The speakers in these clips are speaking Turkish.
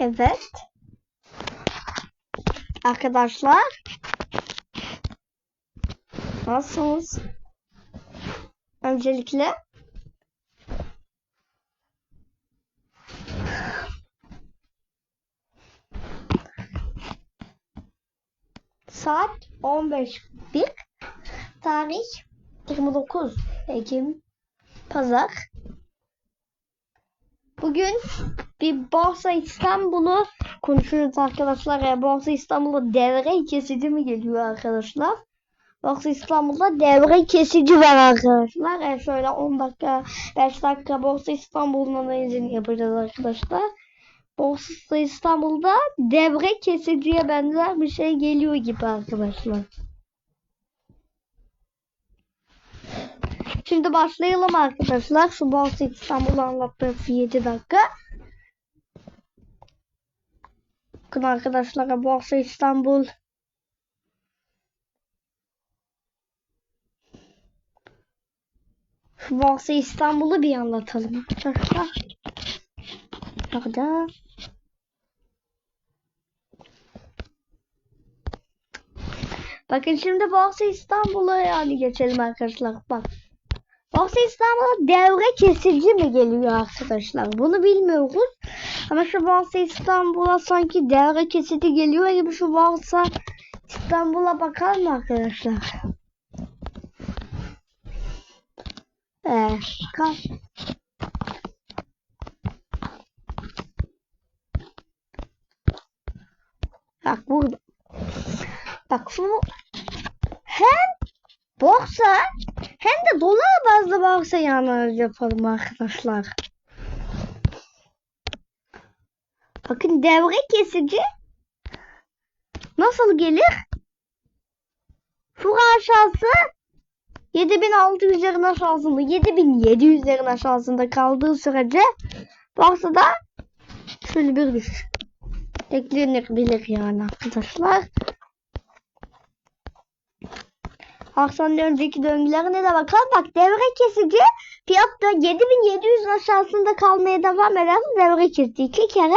Evet. Arkadaşlar. Nasılsınız? Öncelikle. Saat 15.01. Tarih 29 Ekim Pazar. Bugün bir Borsa İstanbul'u konuşuyoruz arkadaşlar. Ya, Borsa İstanbul'da devre kesici mi geliyor arkadaşlar? Borsa İstanbul'da devre kesici var arkadaşlar. E şöyle 10 dakika 5 dakika Borsa İstanbul'un analizini yapacağız arkadaşlar. Borsa İstanbul'da devre kesiciye benzer bir şey geliyor gibi arkadaşlar. Şimdi başlayalım arkadaşlar. Şu Borsa İstanbul'u anlattığım 7 dakika. Bakın arkadaşlar Borsa İstanbul Borsa İstanbul'u bir anlatalım arkadaşlar. Burada Bakın şimdi Borsa İstanbul'a yani geçelim arkadaşlar. Bak. Borsa İstanbul'a devre kesici mi geliyor arkadaşlar? Bunu bilmiyoruz. Ama şu Borsa İstanbul'a sanki devre kesici geliyor gibi şu Borsa İstanbul'a bakalım mı arkadaşlar? Ee, kal. Bak burada. Bak şu hem borsa bazlı borsa analiz yapalım arkadaşlar. Bakın devre kesici nasıl gelir? Şu aşağısı 7600'lerin aşağısında 7700'lerin aşağısında kaldığı sürece borsada şöyle bir düşüş eklenebilir yani arkadaşlar. Akşamın önceki döngülerine de bakalım. Bak devre kesici fiyatta 7700 aşağısında kalmaya devam eden devre kesici iki kere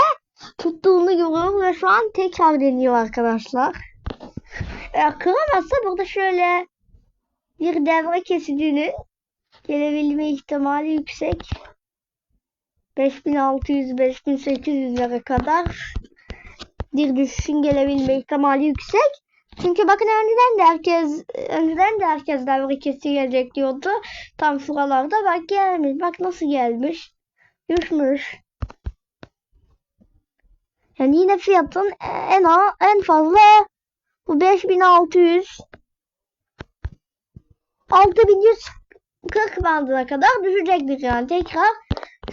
tuttuğunu görüyorum ve şu an tekrar deniyor arkadaşlar. Eğer kıramazsa burada şöyle bir devre kesicinin gelebilme ihtimali yüksek. 5600-5800'lere kadar bir düşüşün gelebilme ihtimali yüksek. Çünkü bakın önceden de herkes önceden de herkes devre kesici gelecek diyordu. Tam şuralarda bak gelmiş. Bak nasıl gelmiş. Düşmüş. Yani yine fiyatın en en fazla bu 5600 6140 bandına kadar düşecektir yani tekrar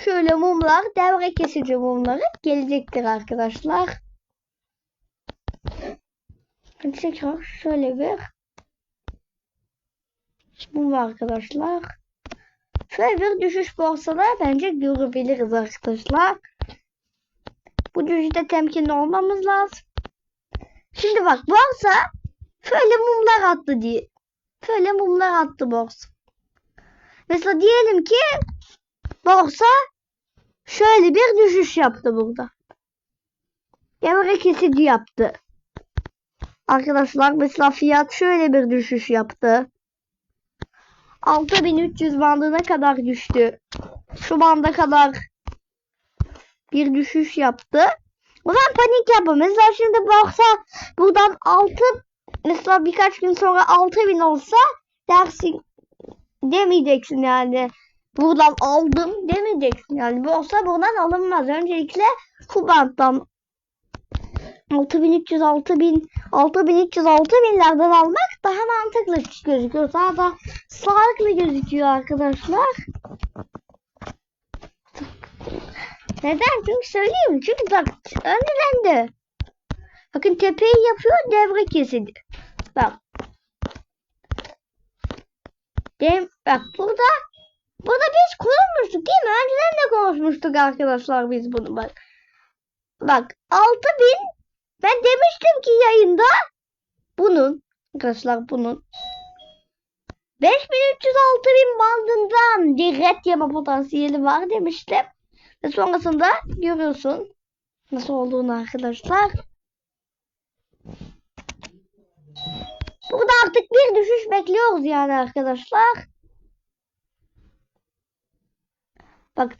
şöyle mumlar devre kesici mumları gelecektir arkadaşlar. Tekrar şöyle bir mum arkadaşlar. Şöyle bir düşüş borsada bence görebiliriz arkadaşlar. Bu düşüşte temkinli olmamız lazım. Şimdi bak borsa şöyle mumlar attı diye. Şöyle mumlar attı borsa. Mesela diyelim ki borsa şöyle bir düşüş yaptı burada. Devre kesici yaptı. Arkadaşlar mesela fiyat şöyle bir düşüş yaptı. 6300 bandına kadar düştü. Şu banda kadar bir düşüş yaptı. O zaman panik yapma. Mesela şimdi borsa buradan 6 mesela birkaç gün sonra 6000 olsa dersin demeyeceksin yani. Buradan aldım demeyeceksin yani. Borsa buradan alınmaz. Öncelikle şu banttan 6300 6000 6300 6000'lerden almak daha mantıklı gözüküyor. Daha da sağlıklı gözüküyor arkadaşlar. Neden? Çünkü söyleyeyim. Çünkü bak önceden de bakın tepeyi yapıyor devre kesildi. Bak. Dem bak burada burada biz konuşmuştuk değil mi? Önceden de konuşmuştuk arkadaşlar biz bunu bak. Bak 6000 ben demiştim ki yayında bunun arkadaşlar bunun 5300 6000 bandından red yama potansiyeli var demiştim. Ve sonrasında görüyorsun nasıl olduğunu arkadaşlar. Burada artık bir düşüş bekliyoruz yani arkadaşlar. Bak.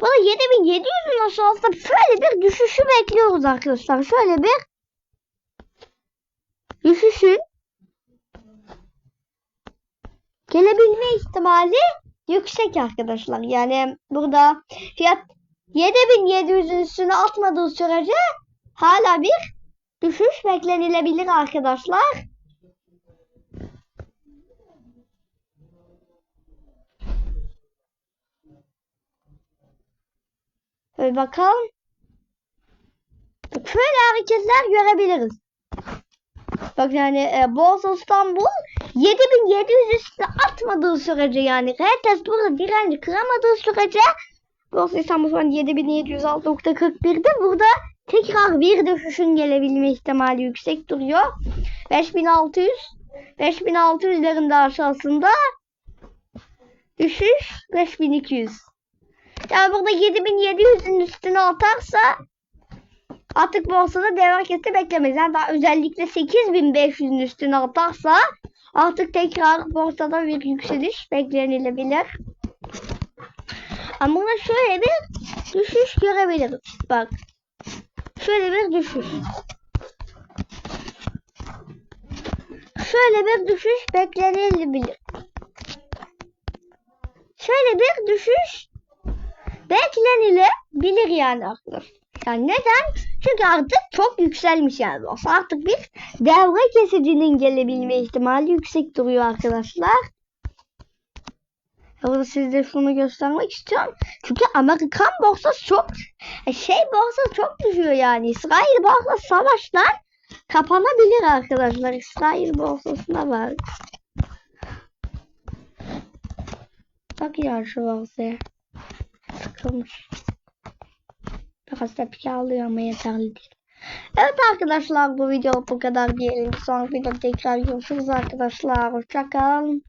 Burada 7700'ün aşağısında şöyle bir düşüşü bekliyoruz arkadaşlar. Şöyle bir düşüşün gelebilme ihtimali yüksek arkadaşlar. Yani burada fiyat 7700'ün üstüne atmadığı sürece hala bir düşüş beklenilebilir arkadaşlar. Şöyle bakalım. Bak Şöyle hareketler görebiliriz. Bak yani e, Borsa İstanbul 7700 üstüne atmadığı sürece yani retest burada direnci kıramadığı sürece Borsa İstanbul şu an 7706.41'de burada tekrar bir düşüşün gelebilme ihtimali yüksek duruyor. 5600 5600'lerin de aşağısında düşüş 5200. Yani burada 7700'ün üstüne atarsa artık borsada dev hareketi beklemeyiz. Yani daha özellikle 8500'ün üstüne atarsa artık tekrar borsada bir yükseliş beklenilebilir. Ama burada şöyle bir düşüş görebiliriz. Bak. Şöyle bir düşüş. Şöyle bir düşüş beklenilebilir. Şöyle bir düşüş beklenilebilir yani arkadaşlar. Yani neden? Çünkü artık çok yükselmiş yani. Borsa. Artık bir devre kesicinin gelebilme ihtimali yüksek duruyor arkadaşlar. Burada size şunu göstermek istiyorum. Çünkü Amerikan borsası çok e, şey borsa çok düşüyor yani. İsrail borsası savaşlar kapanabilir arkadaşlar. İsrail borsasına bak. Bak ya şu borsaya. Sıkılmış. Biraz tepki alıyor ama yeterli değil. Evet arkadaşlar bu video bu kadar diyelim. Sonra video tekrar görüşürüz arkadaşlar. Hoşçakalın.